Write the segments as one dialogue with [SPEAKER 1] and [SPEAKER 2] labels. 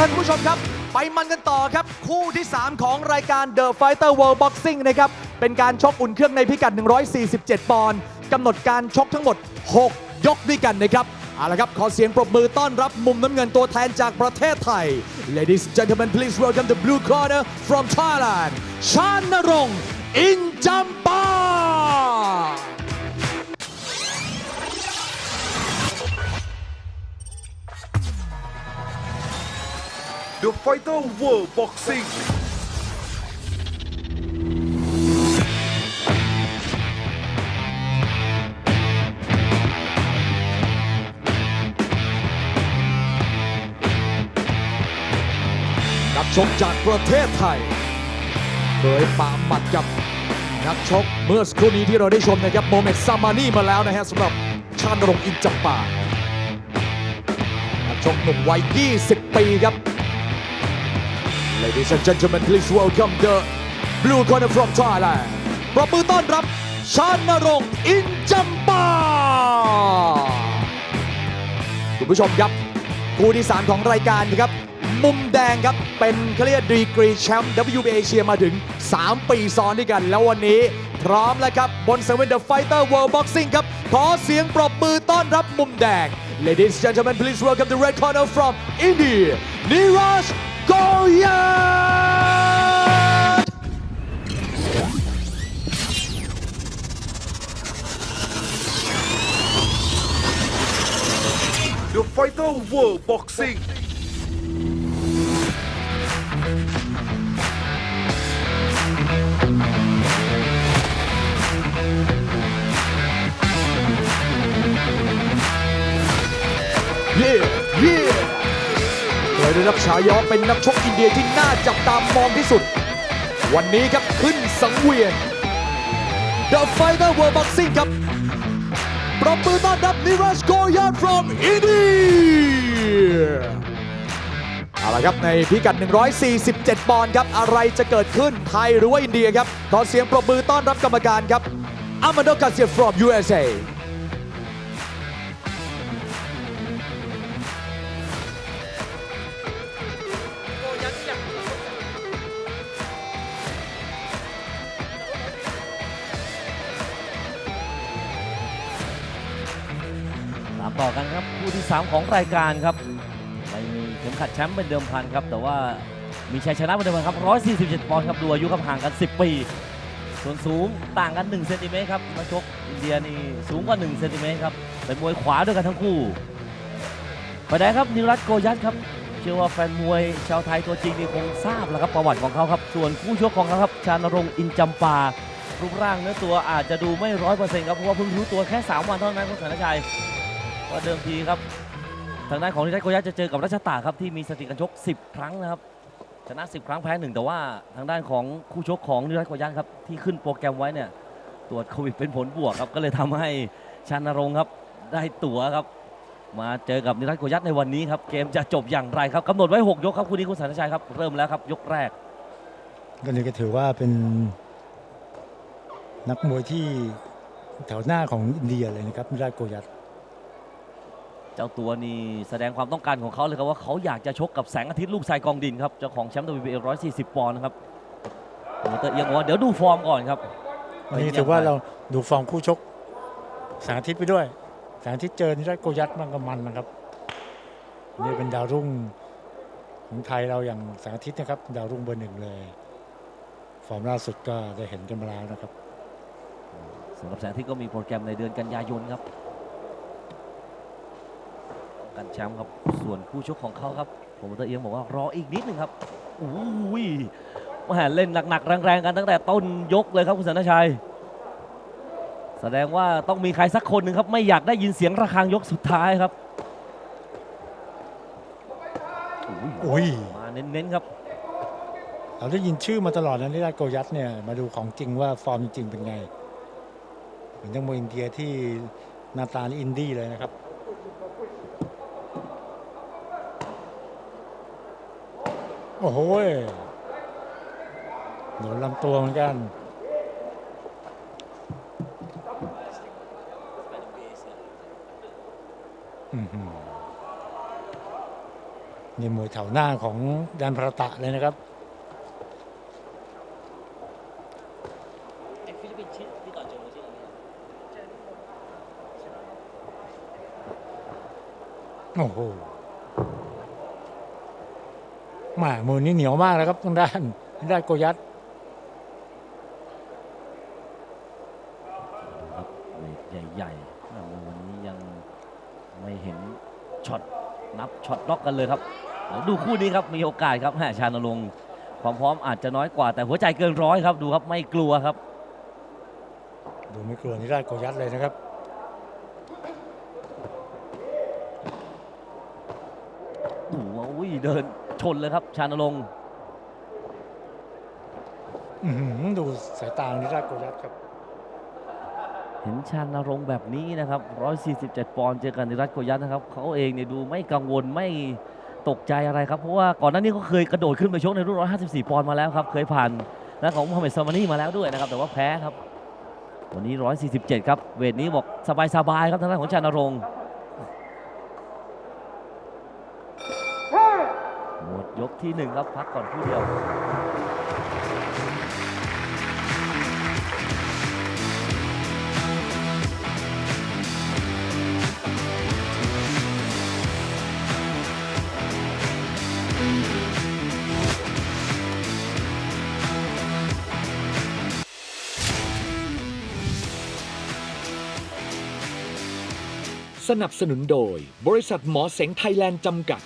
[SPEAKER 1] ละคุณผู้ชมครับ ไปมันกันต่อครับ คู่ที่ 3 ของรายการ The Fighter World Boxing นะครับ เป็นการชกอุ่นเครื่องในพิกัด 147 ปอนด์กำหนดการชกทั้งหมด 6 ยกด้วยกันนะครับเอาละครับ ขอเสียงปรบมือต้อนรับมุมน้ำเงินตัวแทนจากประเทศไทย Ladies and gentlemen please welcome the blue corner from Thailand ชานรงอินจัม
[SPEAKER 2] Fighter World Boxing
[SPEAKER 1] นักชกจากประเทศไทย เคยปาหมัดกับนักชกเมื่อสักครู่นี้ที่เราได้ชมนะครับโมเมดซามานี่มาแล้วนะฮะสำหรับชาญรงอินจัมปานักชกหนุ่มวัย 20 ปีครับ Ladies and gentlemen please welcome the blue corner from Thailand ปรบมือต้อนรับชาญรงค์อินจัมปาคุณผู้ชมครับคู่ที่ 3 ของรายการนะครับ มุมแดงครับ เป็นเขาเรียกดีกรีแชมป์ WBA เอเชียมาถึง 3 ปีซ้อนด้วยกัน แล้ววันนี้พร้อมแล้วครับ บนสังเวียน The Fighter World Boxing ครับ ขอเสียงปรบมือต้อนรับมุมแดง Ladies and gentlemen please welcome the red corner from India Niraj Goyat
[SPEAKER 2] The Fighter World Boxing
[SPEAKER 1] ได้รับฉายาเป็นนักชกอินเดียที่น่าจับตามองที่สุด วันนี้ครับขึ้นสังเวียน The Fighter World Boxing ครับปรบมือต้อนรับนิรัชโกยาน from India เอาละครับในพิกัด 147 ปอนด์ครับ อะไรจะเกิดขึ้นไทยหรือว่าอินเดียครับ ขอเสียงปรบมือต้อนรับกรรมการครับอามาโดกาเซีย from USA
[SPEAKER 3] ต่อกันครับคู่ที่ 3 ของรายการครับไม่มีเข็มขัดแชมป์เป็นเดิมพันครับ แต่ว่ามีชัยชนะเป็นเดิมพันครับ 147 ปอนด์ครับดูอายุครับห่างกัน 10 ปี ส่วนสูงต่างกัน 1 เซนติเมตรครับนักชกอินเดียนี่สูงกว่า 1 เซนติเมตรครับเป็นมวยขวาด้วยกันทั้งคู่ไปได้ครับนิรัตโกยัตครับเชื่อว่าแฟนมวยชาวไทยตัวจริงนี่คงทราบแล้วครับประวัติของเขาครับส่วนคู่ชกของเขาครับชานรงค์อินจำปารูปร่างเนื้อตัวอาจจะดูไม่ร้อยเปอร์เซ็นต์ครับเพราะว่าเพิ่งรู้ตัวแค่ 3 วันเท่านั้นคุณสารชัย ว่าเดิมทีครับ ทางด้านของนิรัตโกยัตจะเจอกับรัชตาครับที่มีสถิติการชก 10 ครั้งนะครับชนะ 10 ครั้งแพ้หนึ่งแต่ว่าทางด้านของคู่ชกของนิรัตโกยัตครับที่ขึ้นโปรแกรมไว้เนี่ยตรวจโควิดเป็นผลบวกครับ ก็เลยทำให้ชานรงครับได้ตั๋วครับ มาเจอกับนิรัตโกยัตในวันนี้ครับเกมจะจบอย่างไรครับกำหนดไว้ 6 ยกครับคู่นี้คุณสารชัยครับเริ่มแล้วครับยกแรก
[SPEAKER 4] ก็นี่ก็ถือว่าเป็นนักมวยที่แถวหน้าของอินเดียเลยนะครับมิราชโกยัต
[SPEAKER 3] เจ้าตัวนี่แสดงความต้องการของเขาเลยครับว่าเขาอยากจะชกกับแสงอาทิตย์ลูกชายกองดินครับเจ้าของแชมป์ WBA 140 ปอนด์นะครับโปรโมเตอร์เอียงบอกว่าเดี๋ยวดูฟอร์มก่อนครับ
[SPEAKER 4] วันนี้ถือว่าเราดูฟอร์มคู่ชกแสงอาทิตย์ไปด้วย แสงอาทิตย์เจอนิราชโกยัตมันก็มันนะครับนี่เป็นดาวรุ่งของไทยเราอย่างแสงอาทิตย์นะครับ ดาวรุ่งเบอร์หนึ่งเลยฟอร์มล่าสุดก็ได้เห็นกันมาแล้วนะครับ
[SPEAKER 3] สำหรับแสงอาทิตย์ก็มีโปรแกรมในเดือนกันยายนครับ กันแชมป์ครับ ส่วนคู่ชกของเขาครับโปรโมเตอร์เอียงบอกว่ารออีกนิดหนึ่งครับอุ้ยแหมเล่นหนักๆแรงๆกันตั้งแต่ต้นยกเลยครับคุณสันชัย แสดงว่าต้องมีใครสักคนหนึ่งครับ ไม่อยากได้ยินเสียงระฆังยกสุดท้ายครับอุ้ย
[SPEAKER 4] อุ้ย
[SPEAKER 3] มาเน้นๆครับ
[SPEAKER 4] เราได้ยินชื่อมาตลอดนะนิราชโกยัตเนี่ยมาดูของจริงว่าฟอร์มจริงๆเป็นไง เหมือนนักมวยอินเดียที่หน้าตานี่อินดี้เลยนะครับ โอ้โหยโดนลำตัวเหมือนกันอื้อหือนี่มวยแถวหน้าของแดนพระตะเลยนะครับ
[SPEAKER 3] ฟิลิปปินส์ที่ต่อเจอชื่ออะไร
[SPEAKER 4] โอ้โห แหมามือนี่เหนียวมากนะครับทางด้านทางด้านโกยัต
[SPEAKER 3] ครับเวทใหญ่ๆอ่าวันนี้ยังไม่เห็นช็อตนับช็อตล็อกกันเลยครับเดี๋ยวดูคู่นี้ครับมีโอกาสครับแหม่ชานรงค์ความพร้อมอาจจะน้อยกว่าแต่หัวใจเกินร้อยครับดูครับไม่กลัวครับ
[SPEAKER 4] ดูไม่กลัวนี่ได้านโกยัตเลยนะครับ
[SPEAKER 3] โอ้โหอุ้ยเดิน ชนเลยครับ ชานรงค์
[SPEAKER 4] อื้อหือดูสายตานี่ได้านโกยัตครับ
[SPEAKER 3] เห็นชานรงค์แบบนี้นะครับ 147 ปอนด์เจอกันในรัฐโกยัตนะครับ เขาเองเนี่ยดูไม่กังวลไม่ตกใจอะไรครับ เพราะว่าก่อนหน้านี้เขาเคยกระโดดขึ้นไปชกในรุ่น 154 ปอนด์มาแล้วครับ เคยผ่านนะของมูฮัมหมัดซามานีมาแล้วด้วยนะครับ แต่ว่าแพ้ครับ วันนี้ 147 ครับ เวทนี้บอกสบายๆครับทางด้านของชานรงค์ ยกที่หนึ่งครับพักก่อนคู่เดียว
[SPEAKER 1] สนับสนุนโดย บริษัทหมอเสงไทยแลนด์จำกัด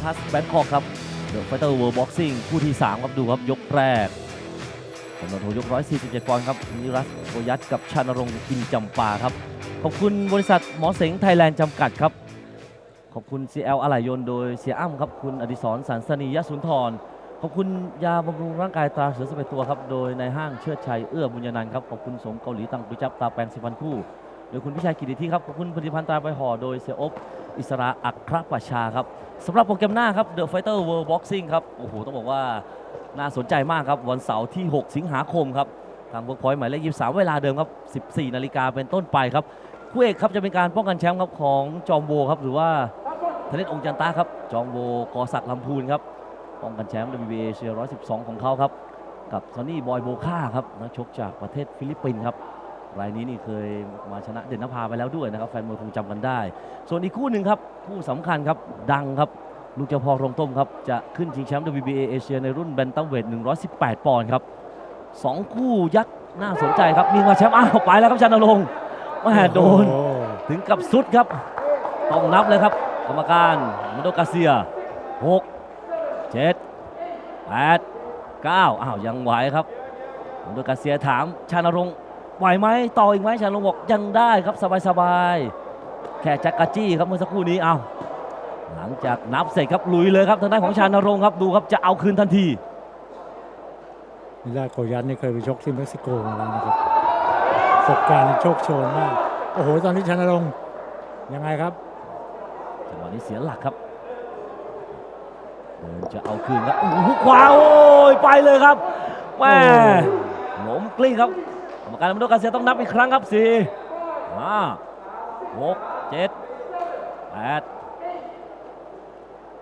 [SPEAKER 3] เฟสพัสแบงคอกครับเดอะไฟเตอร์เวิร์บ็อกซิ่งคู่ที่ 3 ครับดูครับ ยกแรกกำลังโทยก 147 ปอนด์ครับนิรัสโกยัตกับชานรงค์อินจำปาครับ ขอบคุณบริษัทหมอเสงไทยแลนด์จำกัดครับ ขอบคุณ CL อะไหล่ยนต์โดยเสียอ้ำครับ คุณอดิศรสันสนียสุนทร ขอบคุณยาบำรุงร่างกายตราเสือสเปตัวครับ โดยในห้างเชิดชัยเอื้อบุญญานันท์ครับ ขอบคุณสมเกาหลีตังกุจับตาแปลงสิพันคู่ โดยคุณพิชัยกิติที่ครับขอบคุณผลิตภัณฑ์ตราใบห่อโดยเสียอบอิสระอัครประชาครับสำหรับโปรแกรมหน้าครับ The Fighter World Boxing ครับโอ้โหต้องบอกว่าน่าสนใจมากครับ วันเสาร์ที่ 6 สิงหาคมครับทางเวิร์กพอยต์หมายเลข23 เวลาเดิมครับ 14 นาฬิกาเป็นต้นไปครับคู่เอกครับจะเป็นการป้องกันแชมป์ครับของจอมโวครับหรือว่าธเนศองจันตาครับจอมโวกอศักดิ์ลำพูนครับป้องกันแชมป์ WBA เชียร์112 ของเขาครับ กับซอนนี่บอยโบค่าครับนักชกจากประเทศฟิลิปปินส์ครับ รายนี้นี่เคยมาชนะเด่นนภาไปแล้วด้วยนะครับแฟนมวยคงจำกันได้ ส่วนอีกคู่หนึ่งครับคู่สำคัญครับดังครับลูกเจ้าพ่อโรงต้มครับจะขึ้นชิงแชมป์ WBA เอเชียในรุ่นแบนตัมเวท 118 ปอนด์ครับสองคู่ยักษ์น่าสนใจครับมีมาแชมป์อ้าวไปแล้วครับชานรงค์แม่โดน
[SPEAKER 4] โอ้โห
[SPEAKER 3] ถึงกับสุดครับต้องนับเลยครับ กรรมการมโดกาเซีย 6 7 8 9อ้าวยังไหวครับมโดกาเซียถามชานรงค์ ไหวไหมต่ออีกไหมชานรงค์บอกยังได้ครับสบายๆแค่จักรจี้ครับเมื่อสักครู่นี้เอาหลังจากนับเสร็จครับลุยเลยครับทางด้านของชานรงค์ครับดูครับจะเอาคืนทันที
[SPEAKER 4] นี่ได้านโกยัตนี่เคยไปชกที่เม็กซิโกมาแล้วนะครับประสบการณ์โชคโชนมากโอ้โหตอนนี้ชนะลงค์ยังไงครับ
[SPEAKER 3] จังหวะนี้เสียหลักครับเดินจะเอาคืนครับโอ้โหขวาโอ้ยไปเลยครับแม่หลมกลิ้งครับก รรมการมโนกาเซียต้องนับอีกครั้งครับสี่ห้าหกเจ็ดแปด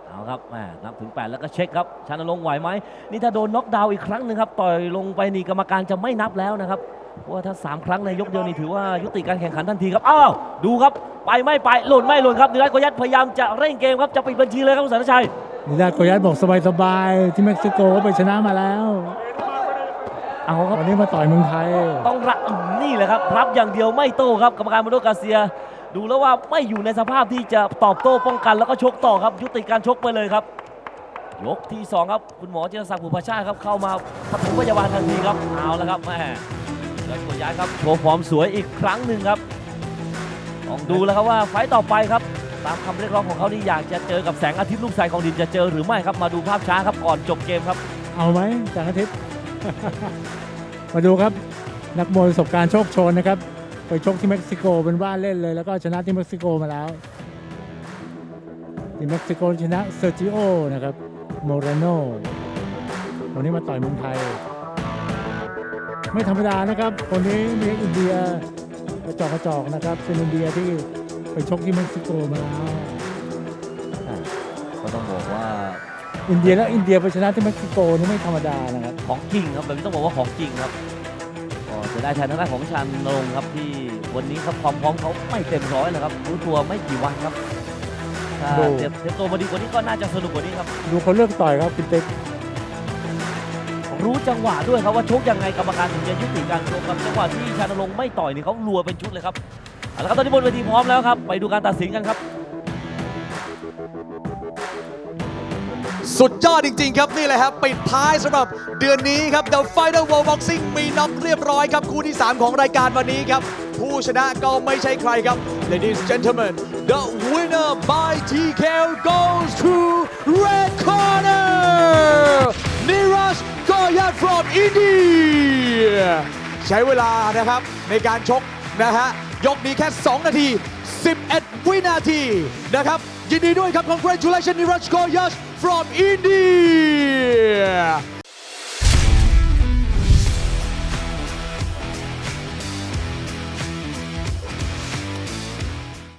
[SPEAKER 3] เอาครับแม่นับถึง 8 แล้วก็เช็คครับชานรงค์ไหวไหมนี่ถ้าโดนน็อกดาวน์อีกครั้งหนึ่งครับต่อยลงไปนี่กรรมการจะไม่นับแล้วนะครับเพราะว่าถ้า 3 ครั้งในยกเดียวนี่ถือว่ายุติการแข่งขันทันทีครับอ้าวดูครับไปไม่ไปหล่นไม่หล่นครับนิรัตโกยัตพยายามจะเร่งเกมครับจะปิดบัญชีเลยครับคุณสารชัย
[SPEAKER 4] นี่ได้านโกยัตบอกสบายๆที่เม็กซิโกก็ไปชนะมาแล้ว
[SPEAKER 3] เอาครับ
[SPEAKER 4] วันนี้มาต่อยเมืองไทย
[SPEAKER 3] ต้องรับนี่แหละครับ รับอย่างเดียวไม่โต้ครับกรรมการมาโดกาเซีย ดูแล้วว่าไม่อยู่ในสภาพที่จะตอบโต้ป้องกันแล้วก็ชกต่อครับ ยุติการชกไปเลยครับ ยกที่ 2 ครับ คุณหมอจิรศักดิ์ผูพชาติครับเข้ามาปฐมพยาบาลทันทีครับเอาแล้วครับแม่แล้วตัวย้ายครับโชว์ฟอร์มสวยอีกครั้งหนึ่งครับต้องดูแล้วครับว่าไฟต์ต่อไปครับ ตามคำเรียกร้องของเขาที่อยากจะเจอกับแสงอาทิตย์ลูกชายของดินจะเจอหรือไม่ครับมาดูภาพช้าครับก่อนจบเกมครับ
[SPEAKER 4] เอาไหมจากอาทิตย์ มาดูครับนักมวยประสบการณ์โชคโชนนะครับ ไปชกที่เม็กซิโกเป็นบ้านเล่นเลย แล้วก็ชนะที่เม็กซิโกมาแล้วที่เม็กซิโกชนะเซอร์จิโอนะครับโมเรโนวันนี้มาต่อยเมืองไทย ไม่ธรรมดานะครับ คนนี้มีอินเดียกระจอกกระจอกนะครับเป็นอินเดียที่ไปชกที่เม็กซิโกมาแล้ว อินเดียแล้วอินเดียไปชนะที่เม็กซิโกนี่ไม่ธรรมดานะครับ
[SPEAKER 3] ของจริงครับแบบนี้ต้องบอกว่าของจริงครับก็จะได้แทนทางด้านของชานนรงค์ครับ ที่วันนี้ครับความพร้อมเขาไม่เต็มร้อยนะครับรู้ตัวไม่กี่วันครับถ้า
[SPEAKER 4] ดู
[SPEAKER 3] เตรียมเตรียมตัวมาดีกว่านี้ก็น่าจะสนุกกว่านี้ครับ
[SPEAKER 4] ดูเขาเลือกต่อยครับคุณเต็ก
[SPEAKER 3] รู้จังหวะด้วยครับว่าชกยังไงกรรมการถึงจะยุติการชกครับจังหวะที่ชานนรงค์ไม่ต่อยนี่เขารัวเป็นชุดเลยครับเอาละครับตอนนี้บนเวทีพร้อมแล้วครับ ไปดูการตัดสินกันครับ
[SPEAKER 1] สุดยอดจริง ๆ ครับนี่แหละครับปิดท้ายสำหรับเดือนนี้ครับ The Fighter World Boxing มีน็อกเรียบร้อยครับ คู่ที่ 3 ของรายการวันนี้ครับ ผู้ชนะก็ไม่ใช่ใครครับ Ladies and gentlemen the winner by TKO goes to red corner Niraj Goyat from India ใช้เวลานะครับในการชกนะฮะยกนี้แค่ 2 นาที 11 วินาทีนะครับยินดีด้วยครับ congratulations Niraj Goyat from India